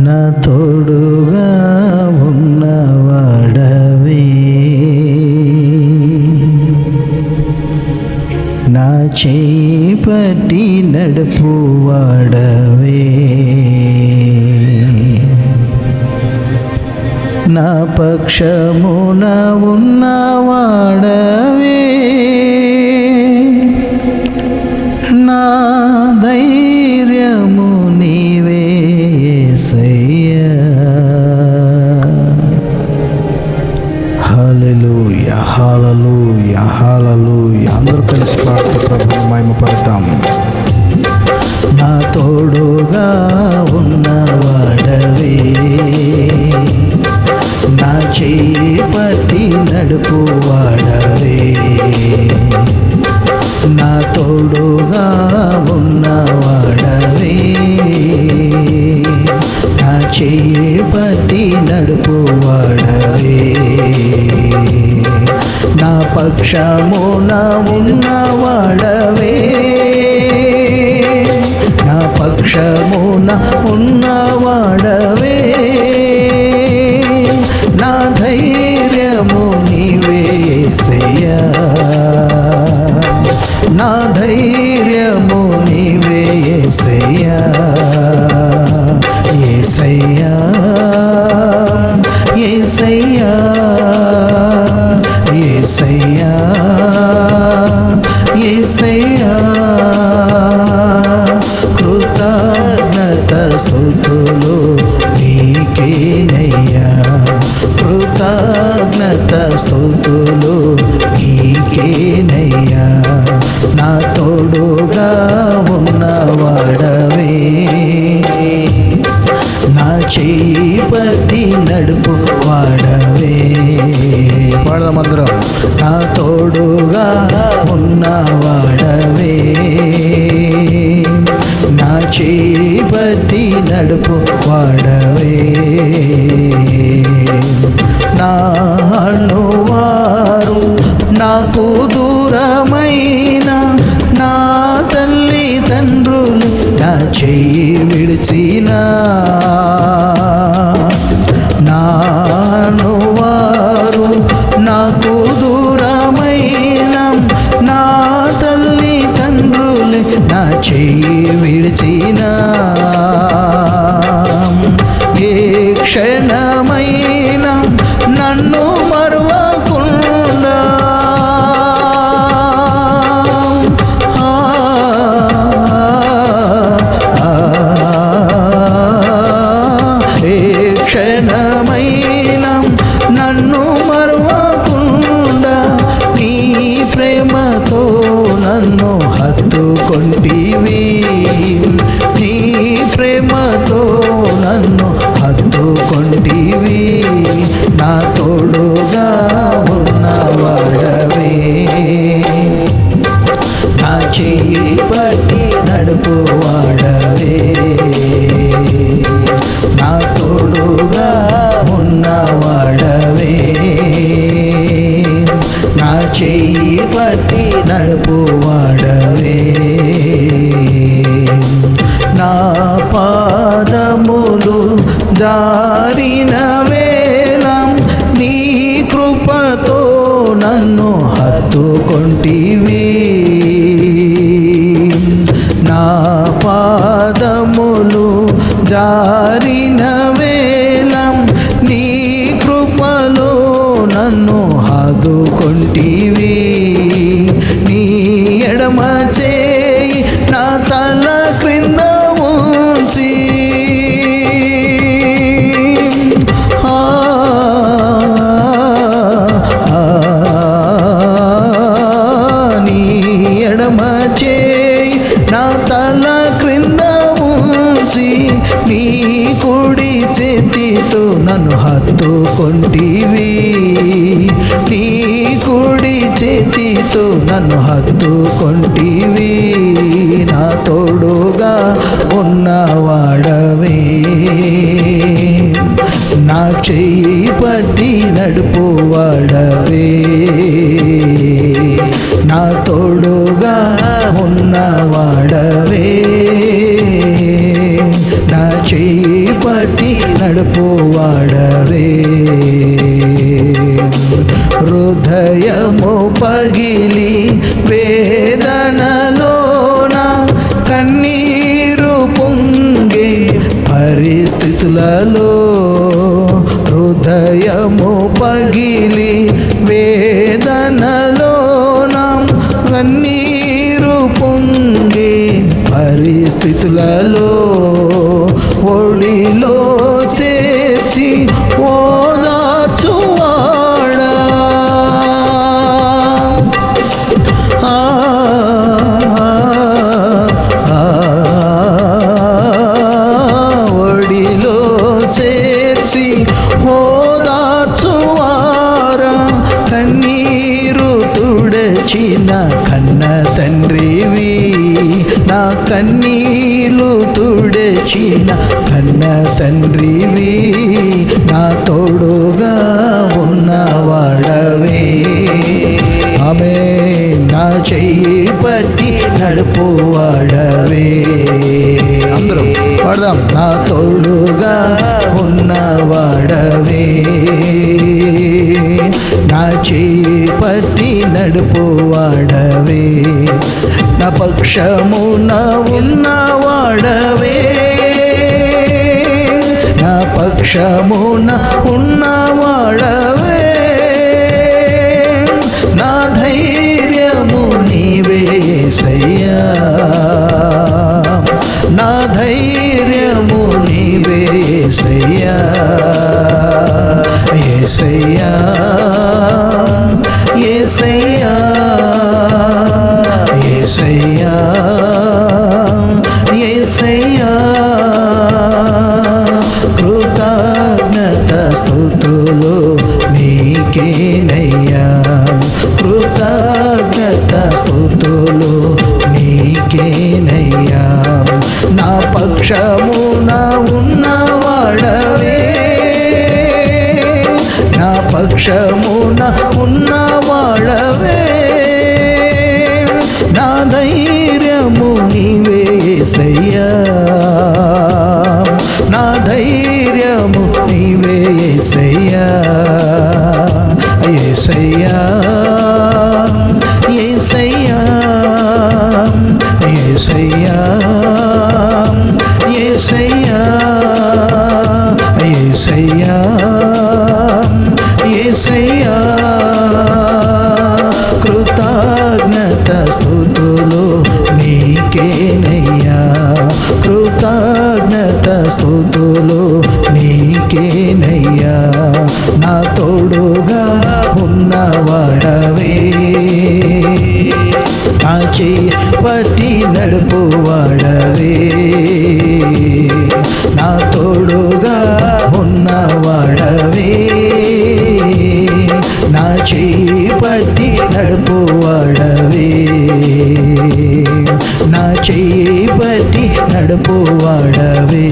నా తోడుగా ఉన్నవాడవే నా చేయి పట్టి నడుపువాడవే నా పక్షమున ఉన్నవాడవే నా ధైర్యము చేయి నడుపువాడవే నా తోడుగా ఉన్నవాడవే నా చెయ్యి పట్టి నడుపువాడవే నా పక్షమున ఉన్నవాడవే నా పక్షమున ఉన్నవాడవే నా ధైర్యము నీవే ఏసయ్యా. ఏసయ్యా. ఏసయ్యా. ఏసయ్యా. ఏసయ్యా. కృతజ్ఞత స్థుతులు ఉన్నవాడవే నా చేయి నడుపు వాడవే. నాను వారు నాకు దూరమైన నా తల్లి తండ్రులు నా చేయి విడిచినా జారిన వేళ నీ కృపతో నన్ను హత్తుకొంటివి. నా పాదములు జారిన వేళ నీ కృపలో నన్ను హదుకొంటివి హత్తుకొంటివి నీ కుడి చేతితో నన్ను హత్తుకొంటివి. నా తోడుగా ఉన్నవాడవే నా చెయ్యి పట్టి నడుపువాడవే నా తోడుగా ఉన్నవాడవే నా చెయ్యి పట్టి నడుపువాడవే. హృదయము పగిలి వేదనలోన కన్నీరు పొంగే పరిస్థితులలో హృదయము పగిలి వేదనలోన కన్నీరు పొంగే పరిస్థితులలో ఒడిలో కన్న తండ్రివి నా కన్నీలు తుడచిన కన్న తండ్రివి నా తోడుగా ఉన్నవాడవే ఆమె నా చెయ్యి పట్టి నడుపువాడవే అందరూ పడదాం. నా తోడుగా ఉన్నవాడవే నా చేయి పట్టి నడుపువాడవే నా పక్షమున ఉన్నవాడవే నా పక్షమున ఉన్నవాడవే నా ధైర్యము నీవే సయ్యా. నా ధైర్యము నీవే సయ్యా. ఏసయ్యా ఏసయ్యా ఏసయ్యా ఏసయ్యా. కృతజ్ఞత స్థుతులు నీకేనయ్యా. కృతజ్ఞత స్థుతులు నీకేనయ్యా. నా పక్షమున ఉన్నవాడవే నా పక్షమున ఉన్న ఉన్నవాడవే నా ధైర్యము నీవే సయ్యా నా ధైర్యము నీవే సయ్యా ఏసయ్యా ఏసయ్యా ఏసయ్యా ఏసయ్యా ఏసయ్యా ఏసయ్యా నడుపువాడవే నా తోడుగా ఉన్నవాడవే నా చేయి పట్టి నడుపువాడవే నా చేయి పట్టి నడుపువాడవే